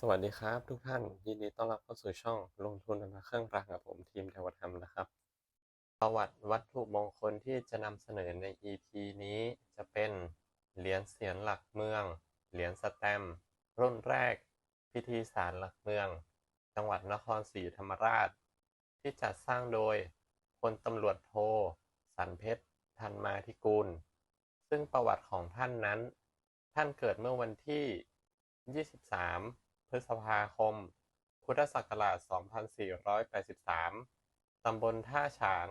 สวัสดีครับ ทุกท่านยินดีต้อนรับเข้าสู่ช่องลงทุนในเครื่องรางกับผมทีมเทวธรรมนะครับ ประวัติวัตถุมงคลที่จะนำเสนอใน EP นี้จะเป็นเหรียญเสียนหลักเมือง เหรียญสแตมรุ่นแรก พิธีสารหลักเมือง จังหวัดนครศรีธรรมราช ที่จัดสร้างโดยพลตำรวจโทสันเพชรทันมาธิกูล ซึ่งประวัติของท่านนั้น ท่านเกิดเมื่อวันที่ 23 ฤษภาคม พุทธศักราช 2483 ตำบลท่าฉาง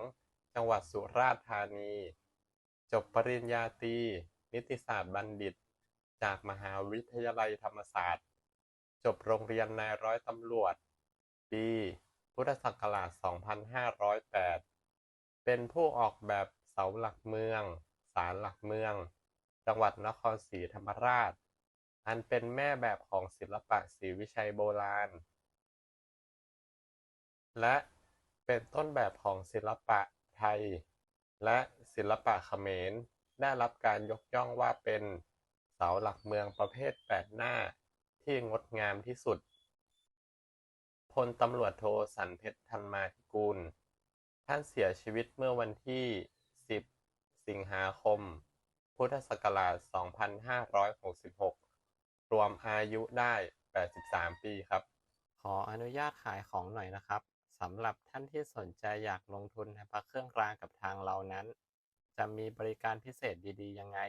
จังหวัดสุราษฎร์ธานี จบปริญญาตรีนิติศาสตร์บัณฑิต จากมหาวิทยาลัยธรรมศาสตร์ จบโรงเรียนนายร้อยตำรวจ ปี พุทธศักราช 2508 เป็นผู้ออกแบบเสาหลักเมือง ศาลหลักเมือง จังหวัดนครศรีธรรมราช อันเป็นแม่แบบของศิลปะศรีวิชัยโบราณ และเป็นต้นแบบของศิลปะไทย และศิลปะเขมร ได้รับการยกย่องว่าเป็นเสาหลักเมืองประเภทแปดหน้าที่งดงามที่สุด พลตำรวจโทสันเพชรทันมาธิกูล ท่านเสียชีวิตเมื่อวันที่ 10 สิงหาคม พุทธศักราช 2566 รวมอายุได้ 83 ปีครับ ขออนุญาตขายของหน่อยนะครับสำหรับท่านที่สนใจอยากลงทุนในพระเครื่องรางกับทางเรานั้น จะมีบริการพิเศษดีๆ ยังไง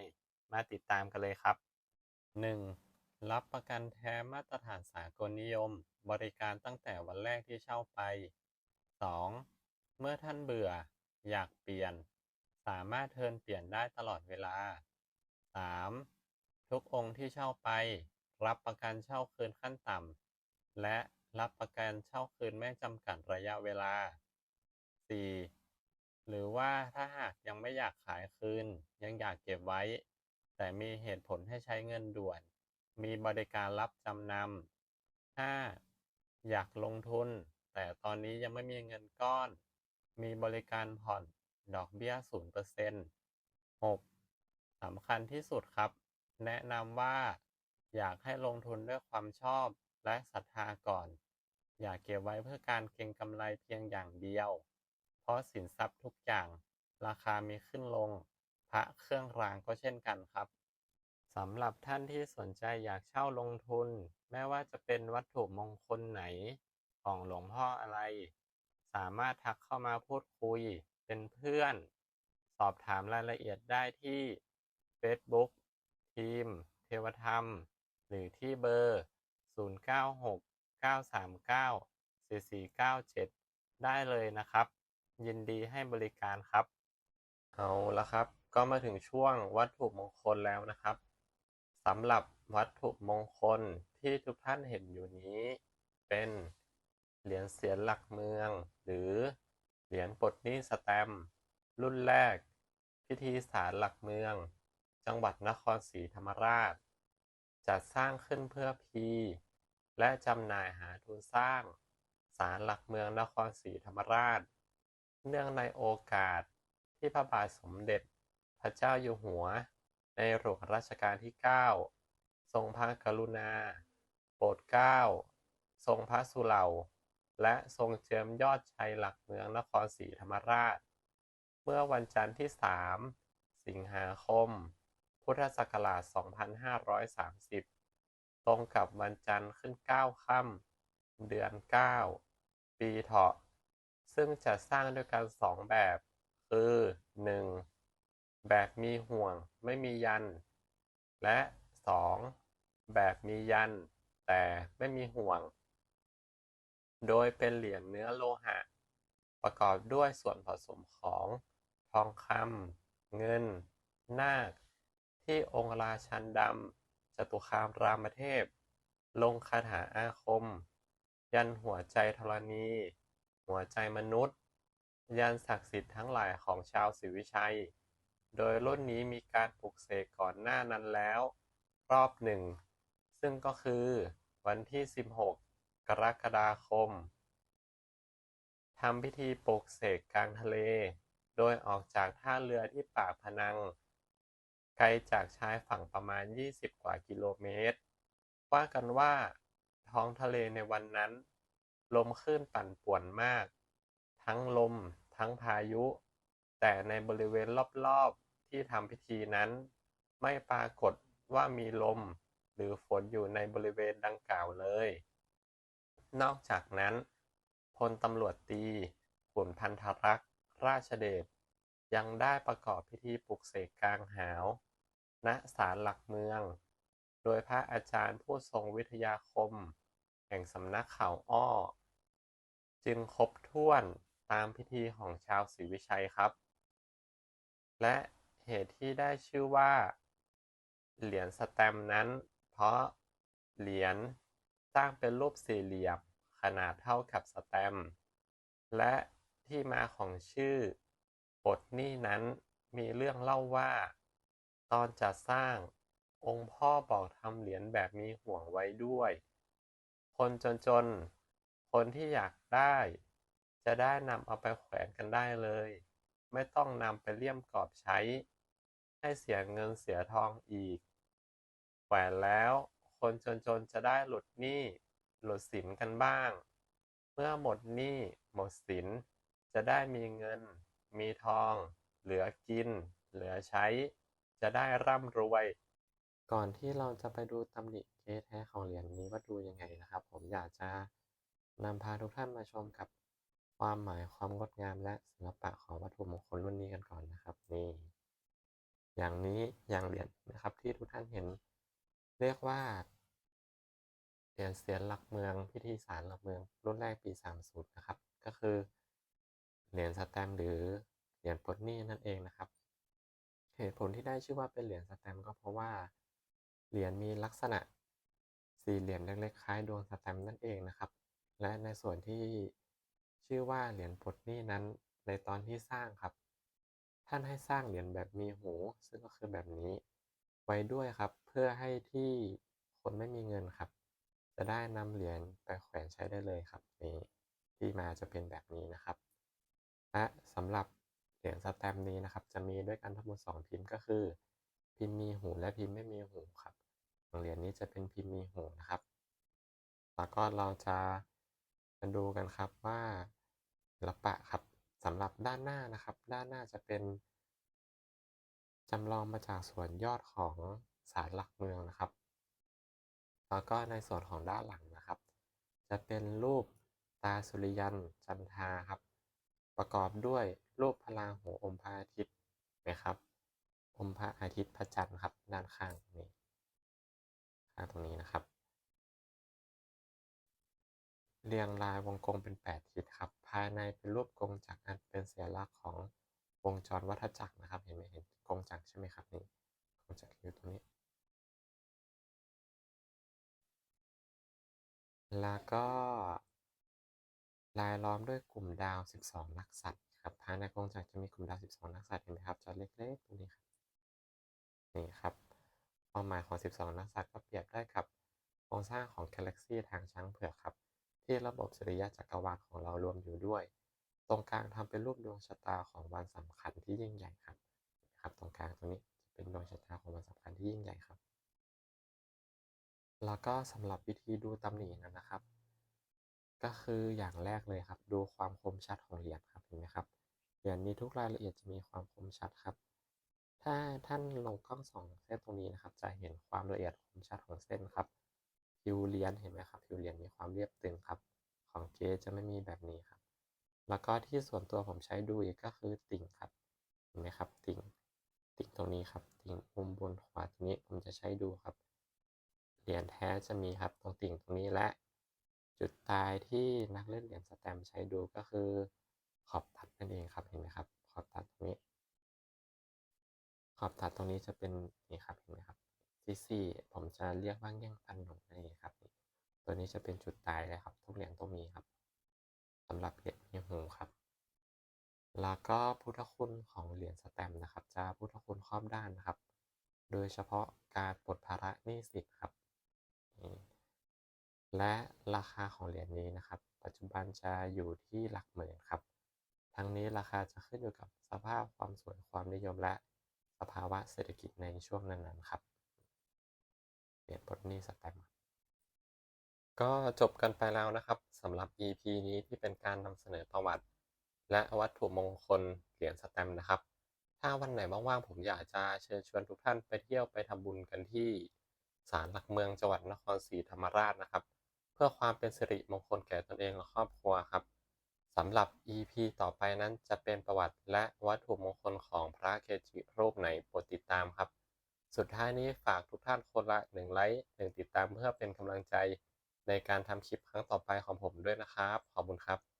มาติดตามกันเลยครับ 1. รับประกันแท้มาตรฐานสากลนิยม บริการตั้งแต่วันแรกที่เช่าไป 2. เมื่อท่านเบื่อ อยากเปลี่ยน สามารถเทิร์นเปลี่ยนได้ตลอดเวลา 3. ทุกองค์ที่เช่าไป รับประกันเช่าคืนขั้นต่ำ และรับประกันเช่าคืนไม่จำกัดระยะเวลา 4. หรือว่าถ้าหากยังไม่อยากขายคืน ยังอยากเก็บไว้ แต่มีเหตุผลให้ใช้เงินด่วน มีบริการรับจำนำ 5. อยากลงทุน แต่ตอนนี้ยังไม่มีเงินก้อน มีบริการผ่อนดอกเบี้ย 0% 6. สำคัญที่สุดครับ แนะนำว่า อยากให้ลงทุนด้วยความชอบและศรัทธาก่อน อย่าเก็บไว้เพื่อการเก็งกำไรเพียงอย่างเดียว เพราะสินทรัพย์ทุกอย่างราคามีขึ้นลง พระเครื่องรางก็เช่นกันครับสำหรับท่านที่สนใจอยากเช่าลงทุนไม่ว่าจะเป็นวัตถุมงคลไหน ของหลวงพ่ออะไร สามารถทักเข้ามาพูดคุยเป็นเพื่อน สอบถามรายละเอียดได้ที่ Facebook ทีม เทวธรรม หรือที่เบอร์ 0969394497 ได้เลยนะครับ ยินดีให้บริการครับ เอาละครับ ก็มาถึงช่วงวัตถุมงคลแล้วนะครับสำหรับวัตถุมงคลที่ทุกท่านเห็นอยู่นี้ เป็นเหรียญเสียนหลักเมือง หรือเหรียญปลดหนี้สแตมรุ่นแรก พิธีสารหลักเมือง จังหวัดนครศรีธรรมราช จัดสร้างขึ้นเพื่อพี และจำหน่ายหาทุนสร้างศาลหลักเมืองนครศรีธรรมราช เนื่องในโอกาสที่พระบาทสมเด็จพระเจ้าอยู่หัว ในหลวงรัชกาลที่ 9 ทรงพระกรุณา โปรดเกล้า ทรงพระสุเหร่า และทรงเจิมยอดชัยหลักเมืองนครศรีธรรมราช เมื่อวันจันทร์ที่ 3 สิงหาคม พุทธศักราช 2530 ตรงกับวันจันทร์ขึ้น 9 ค่ำเดือน 9 ปีเถาะ ซึ่งจะสร้างด้วยกันสองแบบ คือ 1. แบบมีห่วงไม่มียัน และ 2. แบบมียัน แต่ไม่มีห่วง โดยเป็นเหรียญเนื้อโลหะ ประกอบด้วยส่วนผสมของ ทองคำเงิน นาค ที่องค์ราชันดำจตุคามรามเทพ ลงคาถาอาคม ยันหัวใจธรณี หัวใจมนุษย์ ยันศักดิ์สิทธิ์ทั้งหลายของชาวศรีวิชัย โดยรุ่นนี้มีการปลุกเสกก่อนหน้านั้นแล้ว รอบหนึ่ง ซึ่งก็คือวันที่ 16 กรกฎาคมทำพิธีปลุกเสกกลางทะเล โดยออกจากท่าเรือที่ปากพนัง ไกลจากชายฝั่งประมาณ 20 กว่ากิโลเมตร ว่ากันว่า ท้องทะเลในวันนั้น ลมคลื่นปั่นป่วนมาก ทั้งลม ทั้งพายุ แต่ในบริเวณรอบๆที่ทำพิธีนั้น ไม่ปรากฏว่ามีลม หรือฝนอยู่ในบริเวณดังกล่าวเลย นอกจากนั้นพลตำรวจตรีขุนพันธรักษ์ราชเดชยังได้ประกอบพิธีปลุกเสกกลางหาว ณศาลหลักเมือง โดยพระอาจารย์ผู้ทรงวิทยาคม แห่งสำนักข่าวอ้อ จึงครบถ้วนตามพิธีของชาวศรีวิชัยครับ และเหตุที่ได้ชื่อว่า เหรียญสแตมนั้น เพราะเหรียญสร้างเป็นรูปสี่เหลี่ยมขนาดเท่ากับสแตมและที่มาของชื่อปลดหนี้นั้นมีเรื่องเล่าว่า ตอนจัดสร้าง องค์พ่อบอกทำเหรียญแบบมีห่วงไว้ด้วย คนจนๆคนที่อยากได้ จะได้นำเอาไปแขวนกันได้เลย ไม่ต้องนำไปเลี่ยมกรอบใช้ ให้เสียเงินเสียทองอีก แขวนแล้ว คนจนๆจะได้หลุดหนี้ หลุดสินกันบ้าง เมื่อหมดหนี้หมดสิน จะได้มีเงิน มีทอง เหลือกิน เหลือใช้ จะได้ร่ำรวย ก่อนที่เราจะไปดูตำหนิเก๊แท้ของเหรียญนี้ว่าดูยังไงนะครับ ผมอยากจะนำพาทุกท่านมาชมกับความหมายความงดงามและศิลปะของวัตถุมงคลรุ่นนี้กันก่อนนะครับนี่อย่างนี้อย่างเหรียญนะครับที่ทุกท่านเห็น เรียกว่าเหรียญเสียนหลักเมืองพิธีสารหลักเมืองรุ่นแรกปี 30 นะครับ ก็คือเหรียญสแตมหรือเหรียญปลดหนี้นั่นเองนะครับ เหตุผลที่ได้ชื่อว่าเป็นเหรียญสแตมก็เพราะว่า เหรียญมีลักษณะสี่เหลี่ยมเล็กๆคล้ายดวงสแตมนั่นเองนะครับ และในส่วนที่ชื่อว่าเหรียญปลดหนี้นั้นในตอนที่สร้างครับ ท่านให้สร้างเหรียญแบบมีหู ซึ่งก็คือแบบนี้ ไว้ด้วยครับ เพื่อให้ที่คนไม่มีเงินครับ จะได้นำเหรียญไปแขวนใช้ได้เลยครับนี่ที่มาจะเป็นแบบนี้นะครับ และสำหรับ เหรียญสแตมนี้นะครับ จะมีด้วยกันทั้งหมด 2 พิมพ์ก็คือ พิมพ์มีหูและพิมพ์ไม่มีหูครับของเหรียญนี้จะเป็นพิมพ์มีหูนะครับ แล้วก็เราจะมาดูกันครับว่าศิลปะครับสำหรับด้านหน้านะครับ ด้านหน้าจะเป็นจำลองมาจากส่วนยอดของศาลหลักเมืองนะครับ แล้วก็ในส่วนของด้านหลังนะครับ จะเป็นรูปตาสุริยันจันทาครับ ประกอบด้วย รูปพลาหูอมพระอาทิตย์นะครับอมพระอาทิตย์พระจันทร์ครับ ด้านข้างนี้ข้างตรงนี้นะครับ เรียงรายวงกลมเป็น8ทิศครับ ภายในเป็นรูปกงจักรอันเป็นสัญลักษณ์ของวงจรวัฏจักรนะครับ เห็นไหมเห็นกงจักรใช่ไหมครับนี่กงจักรอยู่ตรงนี้ แล้วก็ลายล้อมด้วยกลุ่มดาว 12นักสัตว์ ครับภายในกงจักรจะมีกลุ่มดาว 12 นักสัตว์เห็นไหมครับจอเล็กๆตรงนี้ครับนี่ครับความหมายของ 12 นักสัตว์ก็เปรียบได้กับโครงสร้างของกาแล็กซีทางช้างเผือกครับ ที่ระบบสุริยะจักรวาลของเรารวมอยู่ด้วย ตรงกลางทำเป็นรูปดวงชะตาของวันสำคัญที่ยิ่งใหญ่ครับครับ ตรงกลางตรงนี้จะเป็นดวงชะตาของวันสำคัญที่ยิ่งใหญ่ครับ แล้วก็สำหรับวิธีดูตำหนินั้นนะครับ ก็คืออย่างแรกเลยครับ ดูความคมชัดของเหรียญครับเห็นไหมครับเหรียญนี้ทุกรายละเอียดจะมีความคมชัดครับ ถ้าท่านลงกล้องส่องเส้นตรงนี้นะครับ จะเห็นความละเอียดคมชัดของเส้นครับผิวเหรียญเห็นไหมครับผิวเหรียญมีความเรียบตึงครับ ของเก๊จะไม่มีแบบนี้ครับ แล้วก็ที่ส่วนตัวผมใช้ดูอีกก็คือติ่งครับเห็นไหมครับ ติ่งติ่งตรงนี้ครับ ติ่งมุมบนขวาตรงนี้ผมจะใช้ดูครับเหรียญแท้จะมีครับตรงติ่งตรงนี้และ จุดตายที่นักเล่นเหรียญสแตมใช้ดูก็คือขอบตัดนั่นเองครับเห็นไหมครับ ขอบตัดตรงนี้ ขอบตัดตรงนี้จะเป็นนี่ครับเห็นไหมครับที่สี่ผมจะเรียกว่าแง่งปันหนงนั่นเองครับ ตัวนี้จะเป็นจุดตายเลยครับ ทุกเหรียญต้องมีครับสำหรับเหรียญมีหูครับ แล้วก็พุทธคุณของเหรียญสแตมนะครับ จะพุทธคุณครอบด้านนะครับ โดยเฉพาะการปลดภาระหนี้สินครับ และราคาของเหรียญนี้นะครับ ปัจจุบันจะอยู่ที่หลักหมื่นครับ ทั้งนี้ราคาจะขึ้นอยู่กับสภาพความสวยความนิยมและสภาวะเศรษฐกิจในช่วงนั้นๆครับเหรียญปลดหนี้สแตมป์ก็จบกันไปแล้วนะครับสำหรับ EP นี้ที่เป็นการนำเสนอประวัติ และวัตถุมงคลเหรียญสแตมป์นะครับ ถ้าวันไหนว่างๆผมอยากจะเชิญชวนทุกท่านไปเที่ยวไปทำบุญกันที่ศาลหลักเมืองจังหวัดนครศรีธรรมราชนะครับ เพื่อความเป็นสิริมงคลแก่ตนเองและครอบครัวครับสำหรับ EP ต่อไปนั้นจะเป็นประวัติและวัตถุมงคลของพระเกจิรูปไหนโปรดติดตามครับ สุดท้ายนี้ฝากทุกท่านคนละหนึ่งไลค์หนึ่งติดตามเพื่อเป็นกำลังใจในการทำคลิปครั้งต่อไปของผมด้วยนะครับ ขอบคุณครับ